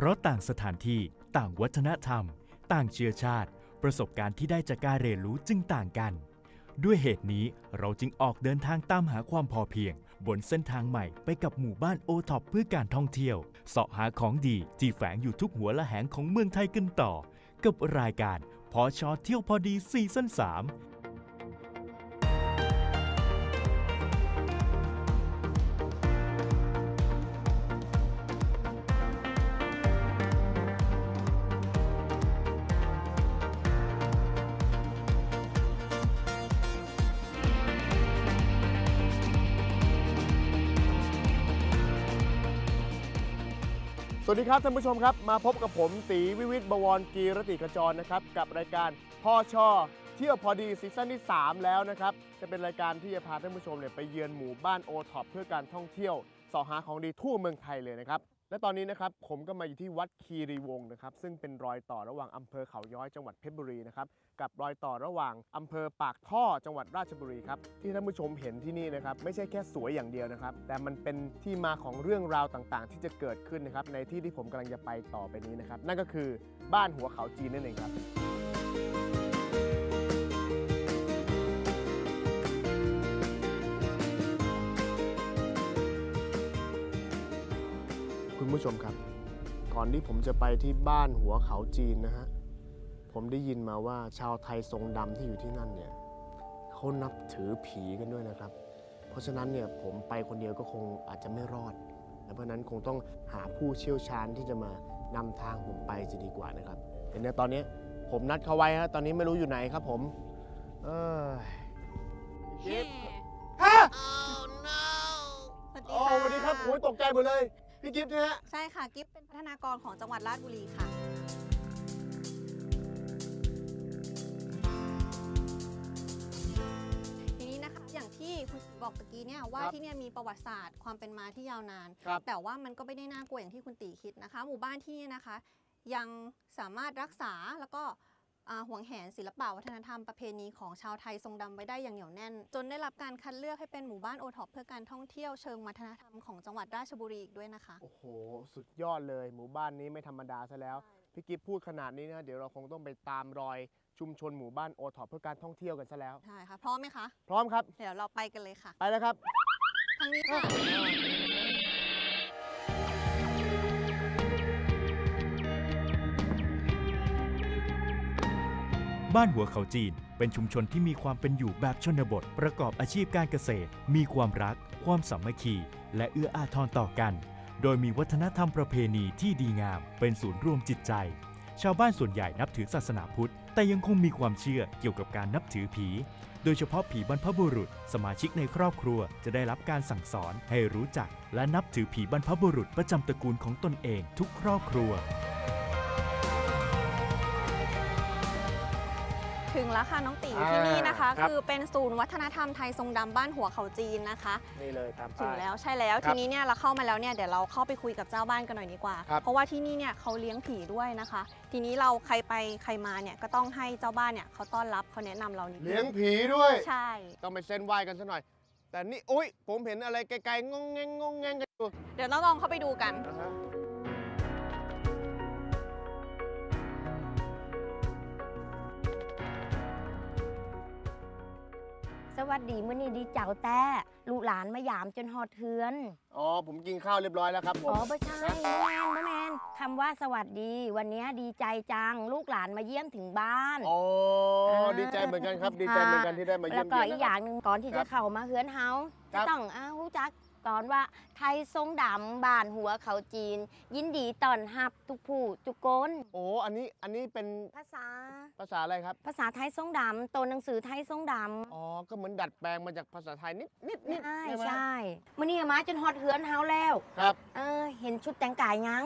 เพราะต่างสถานที่ต่างวัฒนธรรม ต่างเชื้อชาติ ประสบการณ์ที่ได้จากการเรียนรู้จึงต่างกัน ด้วยเหตุนี้เราจึงออกเดินทางตามหาความพอเพียง บนเส้นทางใหม่ไปกับหมู่บ้านโอท็อปเพื่อการท่องเที่ยวเสาะหาของดีที่แฝงอยู่ทุกหัวละแหงของเมืองไทยกันต่อ กับรายการพอชอเที่ยวพอดีซีซั่น3 สวัสดีครับท่านผู้ชมครับ มาพบกับผมตีวิวิทบวรกีรติกจรนะครับ กับรายการพ่อชอเที่ยวพอดีซีซั่นที่ 3 แล้วนะครับ จะเป็นรายการที่จะพาท่านผู้ชมเนี่ยไปเยือนหมู่บ้านโอท็อปเพื่อการท่องเที่ยวสอหาของดีทั่วเมืองไทยเลยนะครับ และตอนนี้นะครับผมก็มาอยู่ที่วัดคีรีวงศ์นะครับซึ่งเป็นรอยต่อระหว่างอำเภอเขาย้อยจังหวัดเพชรบุรีนะครับกับรอยต่อระหว่างอำเภอปากท่อจังหวัดราชบุรีครับที่ท่านผู้ชมเห็นที่นี่นะครับไม่ใช่แค่สวยอย่างเดียวนะครับ แต่มันเป็นที่มาของเรื่องราวต่างๆ ที่จะเกิดขึ้นนะครับในที่ที่ผมกำลังจะไปต่อไปนี้นะครับนั่นก็คือบ้านหัวเขาจีนนั่นเองครับ คุณผู้ชมครับ ก่อนที่ผมจะไปที่บ้านหัวเขาจีนนะฮะ ผมได้ยินมาว่าชาวไทยทรงดำที่อยู่ที่นั่นเนี่ยเขานับถือผีกันด้วยนะครับ เพราะฉะนั้นเนี่ยผมไปคนเดียวก็คงอาจจะไม่รอดและเพราะฉะนั้นคงต้องหาผู้เชี่ยวชาญที่จะมานำทางผมไปจะดีกว่านะครับแต่เนี่ยตอนนี้ผมนัดเขาไว้ฮะตอนนี้ไม่รู้อยู่ไหนครับผม เออจิ๊บฮะสวัสดีโอ้ค่ะ สวัสดีครับโอ้ยตกใจหมดเลย พี่กิฟต์นะฮะใช่ค่ะกิฟเป็นพัฒนากรของจังหวัดราชบุรีค่ะ ทีนี้นะคะอย่างที่คุณบอกตะกี้เนี่ยว่าครับที่เนี่ยมีประวัติศาสตร์ความเป็นมาที่ยาวนาน ครับ แต่ว่ามันก็ไม่ได้น่ากลัวอย่างที่คุณตีคิดนะคะ หมู่บ้านที่นี่นะคะ ยังสามารถรักษาแล้วก็อ่า ห่วงแหนศิลปะวัฒนธรรมประเพณีของชาวไทยทรงดำไว้ได้อย่างเหนียวแน่น จนได้รับการคัดเลือกให้เป็นหมู่บ้านโอท็อปเพื่อการท่องเที่ยวเชิงวัฒนธรรมของจังหวัดราชบุรีอีกด้วยนะคะ โอ้โห สุดยอดเลย หมู่บ้านนี้ไม่ธรรมดาซะแล้วพี่กิฟต์พูดขนาดนี้นะเดี๋ยวเราคงต้องไปตามรอยชุมชนหมู่บ้านโอท็อปเพื่อการท่องเที่ยวกันซะแล้วใช่ค่ะพร้อมไหมคะ พร้อมครับ เดี๋ยวเราไปกันเลยค่ะ ไปแล้วครับทางนี้ค่ะ บ้านหัวเขาจีน เป็นชุมชนที่มีความเป็นอยู่แบบชนบท ประกอบอาชีพการเกษตร มีความรัก ความสามัคคี และเอื้ออาทรต่อกัน โดยมีวัฒนธรรมประเพณีที่ดีงาม เป็นศูนย์รวมจิตใจ ชาวบ้านส่วนใหญ่นับถือศาสนาพุทธ แต่ยังคงมีความเชื่อเกี่ยวกับการนับถือผี โดยเฉพาะผีบรรพบุรุษ สมาชิกในครอบครัวจะได้รับการสั่งสอนให้รู้จัก และนับถือผีบรรพบุรุษประจำตระกูลของตนเองทุกครอบครัว ถึงแล้วค่ะน้องตีอ่าที่นี่นะคะ ครับ คือเป็นศูนย์วัฒนธรรมไทยทรงดำบ้านหัวเขาจีนนะคะ นี่เลยตามถึป้างย แล้วใช่แล้วครัทีบนี้เนี่ยเราเข้ามาแล้วเนี่ยเดี๋ยวเราเข้าไปคุยกับเจ้าบ้านกันหน่อยดีกว่า ครับเพราะว่าที่นี่เนี่ยเขาเลี้ยงผีด้วยนะคะ ทีนี้เราใครไปใครมาเนี่ยก็ต้องให้เจ้าบ้านเนี่ยเขาต้อนรับเขาแนะนำเรานิดนึเลี้ยงผีด้วย ใช่ ต้องไปเส้นไหว้กันซะหน่อย แต่นี่ อุ้ยผมเห็นอะไรไกลๆงงแงงงงแงงกันอยู่เดี๋ยวต้องลองเข้าไปดูกัน นะฮะ วัสดีมื้อนี้ดีเจ้าแต่ลูกหลานมายามจนหอดเทือน อ๋อ ผมกินข้าวเรียบร้อยแล้วครับผม อ๋อไม่ใช่บ่แมนบ่แมนคำว่าสวัสดี วันนี้ดีใจจัง ลูกหลานมาเยี่ยมถึงบ้าน อ๋อ ดีใจเหมือนกันครับ ดีใจเหมือนกันที่ได้มาเยี่แล้ยวมก็เยียนอีกอย่างหนึ่งก่อนที่ครัจะบเข้ามาเฮือนเฮาครัจะบต้องอ้าวรู้จัก ก่อนว่าไทยทรงดำบ้านหัวเขาจีน ยินดีต้อนรับทุกผู้ทุกคนโอ้อันนี้อันนี้เป็นภาษา ภาษาอะไรครับ ภาษาไทยทรงดำตัวหนังสือไทยทรงดอ๋อก็เหมือนดัดแปลงมาจากภาษาไทยนิดนิดำนิดใช่ใช่ไหมใช่มื้อนี้มาจนหอดเฮือนเฮาแล้ว ครับ เออเห็นชุดแต่งกายยัง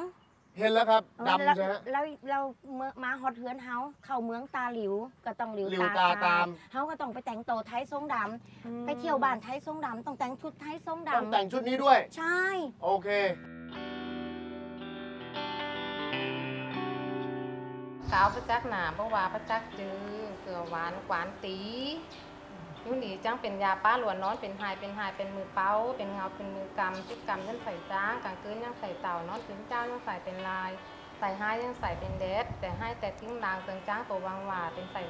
เห็นแล้วครับเออดำแล้วใช่ไหม แล้วเราเมื่อมาฮอดเฮือนเฮาเข้าเมืองตาหลิวก็ต้องหลิวหลิวตาตาม เฮาก็ต้องไปแต่งโตวไทยทรงดำไปเที่ยวบ้านไทยทรงดำต้องแต่งชุดไทยทรงต้องดำแต่งชุดนี้ด้วย ใช่ โอเค สาวประจักษ์หนาบ่ว่าประจักษ์จือเสือหวานกวานตี ยู่นี่จังเป็นยาป้าหลวนนอนเป็นหายเป็นหายเป็นมือเป้า เป็นเงาเป็นมือกำจิกกำยันใส่จ้างกลางคืนยังใส่เต่านอนถึงเจ้ายังใส่เป็นลาย ใส่ห้ยังใส่เป็นเดสแต่ให้แต่ติ้งลางเซิงจ้างตัววางหวาเป็นใส่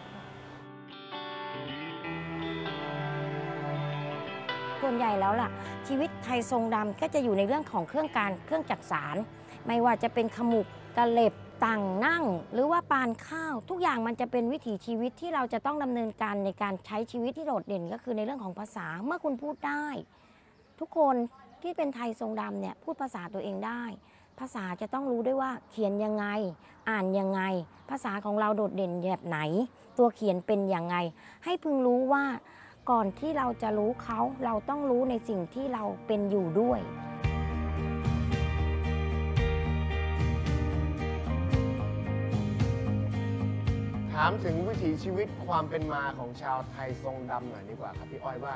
ส่วนใหญ่แล้วล่ะ ชีวิตไทยทรงดำก็จะอยู่ในเรื่องของเครื่องการเครื่องจักสาร ไม่ว่าจะเป็นขมุกกระเล็บ ต่างนั่งหรือว่าปานข้าว ทุกอย่างมันจะเป็นวิถีชีวิตที่เราจะต้องดำเนินการในการใช้ชีวิตที่โดดเด่นก็คือในเรื่องของภาษาเมื่อคุณพูดได้ ทุกคนที่เป็นไทยทรงดำเนี่ยพูดภาษาตัวเองได้ ภาษาจะต้องรู้ด้วยว่าเขียนยังไง อ่านยังไง ภาษาของเราโดดเด่นแบบไหน ตัวเขียนเป็นยังไง ให้พึงรู้ว่าก่อนที่เราจะรู้เขาเราต้องรู้ในสิ่งที่เราเป็นอยู่ด้วยามถึงวิถีชีวิตความเป็นมาของชาวไทยทรงดำหน่อยดีกว่าครับพี่อ้อยว่า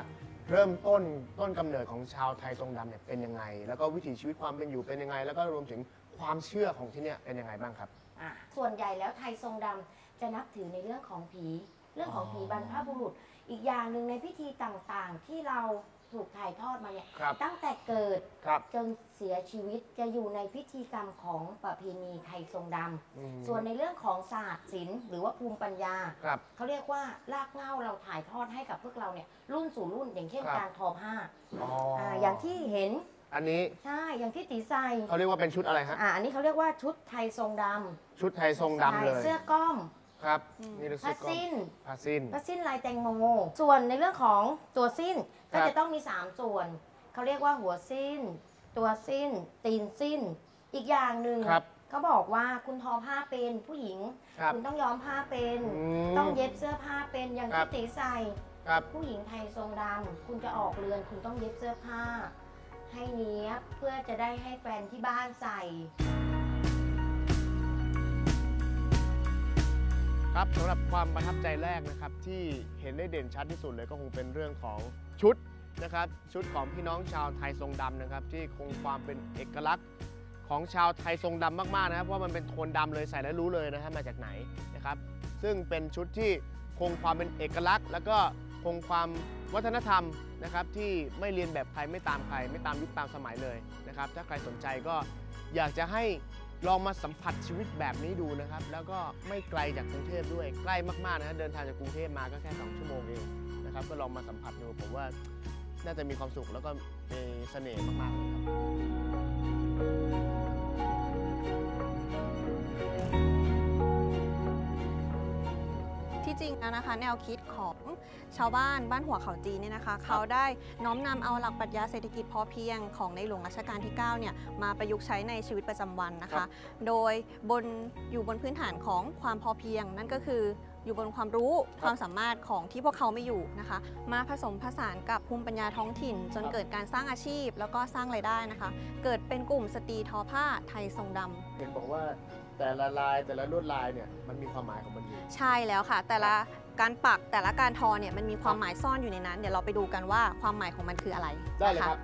เริ่มต้นต้นกำเนิดของชาวไทยทรงดำเนี่ยเป็นยังไง แล้วก็วิถีชีวิตความเป็นอยู่เป็นยังไง แล้วก็รวมถึงความเชื่อของที่เนี่ยเป็นยังไงบ้างครับ อะส่วนใหญ่แล้วไทยทรงดำจะนับถือในเรื่องของผี เรื่องของผีบรรพบุรุษ อีกอย่างหนึ่งในพิธีต่างๆ ที่เราถูกถ่ายทอดมาเนี่ยครับตั้งแต่เกิดครับจนเสียชีวิตจะอยู่ในพิธีกรรมของประเพณีไทยทรงดำอืมส่วนในเรื่องของศาสตร์ศิลป์หรือว่าภูมิปัญญา ครับเขาเรียกว่ารากเหง้าเราถ่ายทอดให้กับพวกเราเนี่ยรุ่นสู่รุ่นอย่างเช่นครับ การทอผ้าอ๋ออ่าอย่างที่เห็นอันนี้ใช่อย่างที่ตีใส่เขาเรียกว่าเป็นชุดอะไรฮะ อ่าอันนี้เขาเรียกว่าชุดไทยทรงดำชุดไทยทรงดำเลย ใช่เสื้อก้อม ครับอืมนี่รู้สึผ้ากก็สิ้นผ้าสิ้น ผ้าสิ้นลายแตงโม ส่วนในเรื่องของตัวสิ้นครัก็บ จะต้องมี 3 ส่วน เขาเรียกว่าหัวสิ้น ตัวสิ้น ตีนสิ้น อีกอย่างหนึ่งครับเขาบอกว่าคุณทอผ้าเป็นผู้หญิง ครับ คุณต้องย้อมผ้าเป็น อืมต้องเย็บเสื้อผ้าเป็นอย่างครัที่บ ตีใส่ ครับ ผู้หญิงไทยทรงดำคุณจะออกเรือน คุณต้องเย็บเสื้อผ้า ให้เนี้ยบเพื่อจะได้ให้แฟนที่บ้านใส่ ครับสำหรับความประทับใจแรกนะครับที่เห็นได้เด่นชัดที่สุดเลยก็คงเป็นเรื่องของชุดนะครับชุดของพี่น้องชาวไทยทรงดำนะครับที่คงความเป็นเอกลักษณ์ของชาวไทยทรงดำมากๆนะครับเพราะมันเป็นโทนดำเลยใส่แล้วรู้เลยนะฮะมาจากไหนนะครับซึ่งเป็นชุดที่คงความเป็นเอกลักษณ์ แล้วก็คงความวัฒนธรรมนะครับที่ไม่เรียนแบบใครไม่ตามใคร ไม่ตามยุคตามสมัยเลยนะครับถ้าใครสนใจก็อยากจะให้ ลองมาสัมผัสชีวิตแบบนี้ดูนะครับ แล้วก็ไม่ไกลจากกรุงเทพด้วย ใกล้มากๆนะฮะเดินทางจากกรุงเทพมาก็แค่ 2 ชั่วโมงเองนะครับ ก็ลองมาสัมผัสดูผมว่าน่าจะมีความสุขแล้วก็มีเสน่ห์มากๆเลยครับที่จริงแล้วนะคะ แนวคิดข ชาวบ้านบ้านหัวเขาจีนเนี่ยนะคะ เขาได้น้อมนำเอาหลักปรัชญาเศรษฐกิจพอเพียงของในหลวงรัชกาลที่9เนี่ยมาประยุกต์ใช้ในชีวิตประจำวันนะครัคะบโดยบนอยู่บนพื้นฐานของความพอเพียง นั่นก็คืออยู่บนความรู้ความสามารถของที่พวกเขาไม่อยู่นะคะ มาผสมผสานกับภูมิปัญญาท้องถิ่น จนเกิดการสร้างอาชีพ แล้วก็สร้างรายได้นะคะ เกิดเป็นกลุ่มสตรีทอผ้าไทยทรงดำเห็นบอกว่าแต่ละลายแต่ละลวดลายเนี่ยมันมีความหมายของมันอยู่ใช่แล้วค่ะ แต่ละ การปักแต่ละการทอเนี่ยมันมีความหมายซ่อนอยู่ในนั้น เดี๋ยวเราไปดูกันว่าความหมายของมันคืออะไรได้เลยนะะครับ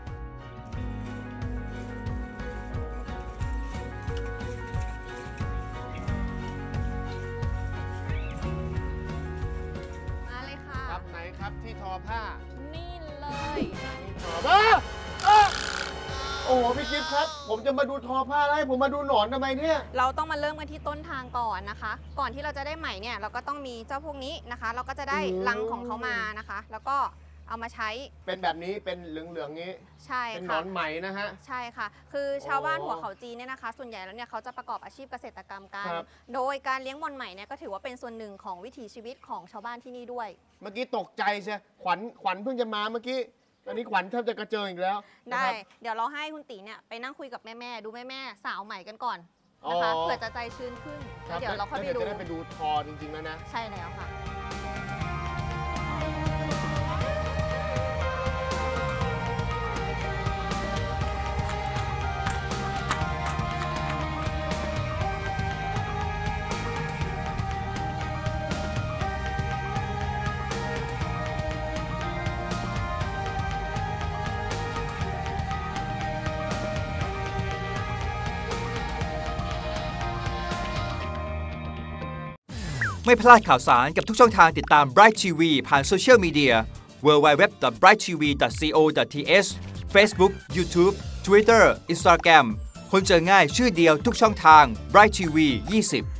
มาเลยค่ะ ครับไหนครับที่ทอผ้านี่เลย ทอผ้าอะ โอ้โหพี่กิฟต์ครับ ผมจะมาดูทอผ้าแล้วให้ผมมาดูหนอนทำไมเนี่ย เราต้องมาเริ่มกันที่ต้นทางก่อนนะคะ ก่อนที่เราจะได้ไหมเนี่ยเราก็ต้องมีเจ้าพวกนี้นะคะ เราก็จะได้อืมรังของเขามานะคะ แล้วก็เอามาใช้เป็นแบบนี้เป็นเหลืองๆนี้ ใช่เป็นหนค่ะอนไหมนะฮะ ใช่ค่ะ คือชาวบ้านอ๋อหัวเขาจีนเนี่ยนะคะ ส่วนใหญ่แล้วเนี่ยเขาจะประกอบอาชีพเกษตรกรรมกัน ครับ โดยการเลี้ยงมอนไหมเนี่ยก็ถือว่าเป็นส่วนหนึ่งของวิถีชีวิตของชาวบ้านที่นี่ด้วย เมื่อกี้ตกใจใช่ขวัญขวัญเพิ่งจะมาเมื่อกี้ ตอนนี้ขวัญแทบจะกระเจิงอีกแล้วนะได้ครับ เดี๋ยวเราให้คุณตีเนี่ยไปนั่งคุยกับแม่ๆดูแม่ๆสาวใหม่กันก่อนนะคะอ๋อ เผื่อจะใจชื้นขึ้นคแล้วรับเดี๋ยวเราค่อยไปแล้วดูจะได้ไปดูทอจริงๆแล้วนะ ใช่แล้วค่ะ ไม่พลาดข่าวสารกับทุกช่องทางติดตาม Bright TV ผ่านโซเชียลมีเดีย www.brighttv.co.th Facebook YouTube Twitter Instagram คนเจอง่ายชื่อเดียวทุกช่องทาง Bright TV 20